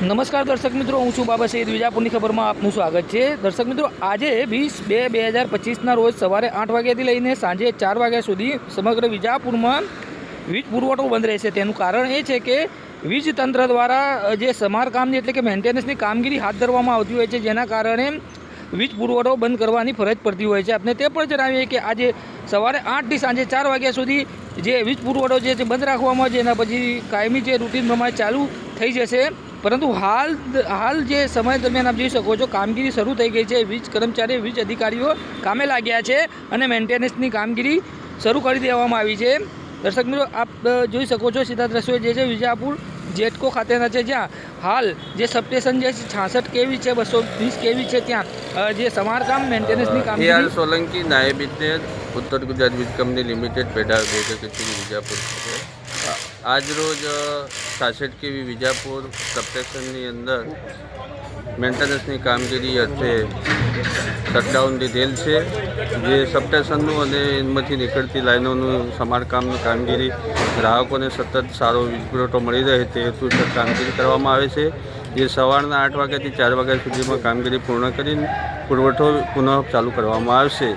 નમસ્કાર દર્શક મિત્રો, હું છું બાબા સૈદ વિજાપુરની ખબરમાં આપનું સ્વાગત છે. દર્શક મિત્રો, આજે વીસ બે બે હજાર પચીસના રોજ સવારે આઠ વાગ્યાથી લઈને સાંજે ચાર વાગ્યા સુધી સમગ્ર વિજાપુરમાં વીજ પુરવઠો બંધ રહેશે. તેનું કારણ એ છે કે વીજ તંત્ર દ્વારા જે સમારકામની એટલે કે મેન્ટેનન્સની કામગીરી હાથ ધરવામાં આવતી હોય છે, જેના કારણે વીજ પુરવઠો બંધ કરવાની ફરજ પડતી હોય છે. આપણે તે પણ જણાવીએ કે આજે સવારે આઠથી સાંજે ચાર વાગ્યા સુધી જે વીજ પુરવઠો જે બંધ રાખવામાં આવે છે એના પછી કાયમી જે રૂટીન પ્રમાણે ચાલુ થઈ જશે. પરંતુ હાલ હાલ જે સમય દરમિયાન આપ જોઈ શકો છો, કામગીરી શરૂ થઈ ગઈ છે. વીજ કર્મચારી વીજ અધિકારીઓ કામે લાગ્યા છે અને મેન્ટેનન્સની કામગીરી શરૂ કરી દેવામાં આવી છે. દર્શક મિત્રો, આપ જોઈ શકો છો સીધા દ્રશ્યો જે છે વિજાપુર જેટકો ખાતેના છે, જ્યાં હાલ જે સબસ્ટેશન જે છે, છાસઠ કેવી છે, બસો વીસ કેવી છે, ત્યાં જે સમારકામ મેન્ટેનન્સની કામગીરી સોલંકી, નાયબ ઇજનેર ઉત્તર ગુજરાત વીજ કંપની લિમિટેડ પેડા વિજાપુર. છે આજ રોજ સાસઠ કેવી વિજાપુર સબસ્ટેશનની અંદર મેન્ટેનન્સની કામગીરી અર્થે શટડાઉન લીધેલ છે. જે સબસ્ટેશનનું અને એમાંથી નીકળતી લાઈનોનું સમારકામની કામગીરી ગ્રાહકોને સતત સારો વીજ પુરવઠો મળી રહે તે હેતુસર કામગીરી કરવામાં આવે છે. જે સવારના આઠ વાગ્યાથી ચાર વાગ્યા સુધીમાં કામગીરી પૂર્ણ કરીને પુરવઠો પુનઃ ચાલુ કરવામાં આવશે.